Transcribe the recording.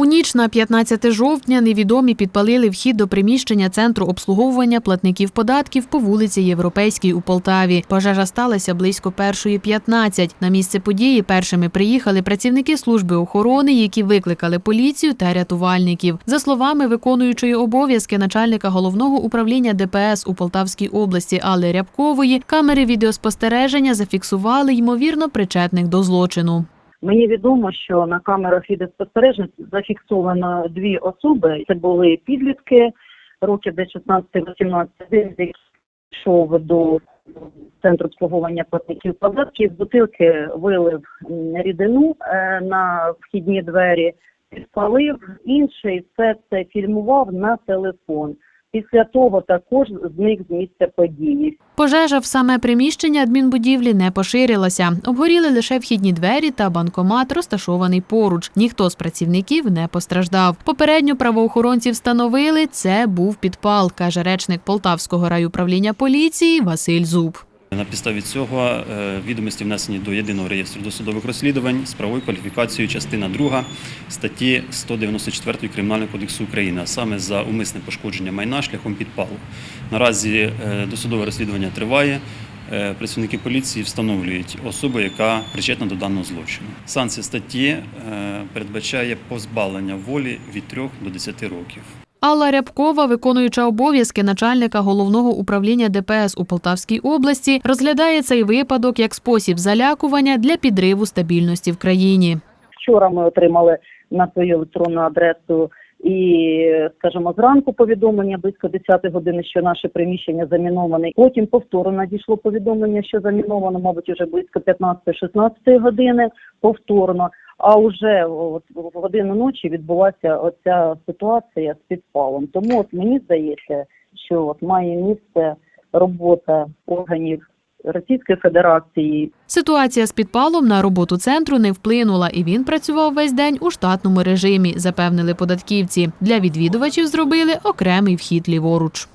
У ніч на 15 жовтня невідомі підпалили вхід до приміщення центру обслуговування платників податків по вулиці Європейській у Полтаві. Пожежа сталася близько першої 15. На місце події першими приїхали працівники служби охорони, які викликали поліцію та рятувальників. За словами виконуючої обов'язки начальника головного управління ДПС у Полтавській області Алли Рябкової, камери відеоспостереження зафіксували ймовірно причетних до злочину. Мені відомо, що на камерах відеоспостережень зафіксовано дві особи. Це були підлітки років десь 16-18, один йшов до центру обслуговування платників податків, з бутилки вилив рідину е, на вхідні двері, підпалив. Інший все це фільмував на телефон. Після того також зник з місця події. Пожежа в саме приміщення адмінбудівлі не поширилася. Обгоріли лише вхідні двері та банкомат, розташований поруч. Ніхто з працівників не постраждав. Попередньо правоохоронці встановили, це був підпал, каже речник Полтавського райуправління поліції Василь Зуб. На підставі цього е, відомості внесені до єдиного реєстру досудових розслідувань з правовою кваліфікацією частина 2 статті 194 Кримінального кодексу України, а саме за умисне пошкодження майна шляхом підпалу. Наразі е, досудове розслідування триває. Е, Працівники поліції встановлюють особу, яка причетна до даного злочину. Санкція статті передбачає позбавлення волі від 3 до 10 років. Алла Рябкова, виконуюча обов'язки начальника головного управління ДПС у Полтавській області, розглядає цей випадок як спосіб залякування для підриву стабільності в країні. Вчора ми отримали на свою електронну адресу і, скажімо, зранку повідомлення близько 10 години, що наше приміщення заміноване. Потім повторно надійшло повідомлення, що заміновано, мабуть, уже близько 15-16 години повторно. А вже от, в годину ночі відбулася оця ситуація з підпалом. Тому от мені здається, що от має місце робота органів Російської Федерації Ситуація з підпалом на роботу центру не вплинула, і він працював весь день у штатному режимі, запевнили податківці. Для відвідувачів зробили окремий вхід ліворуч.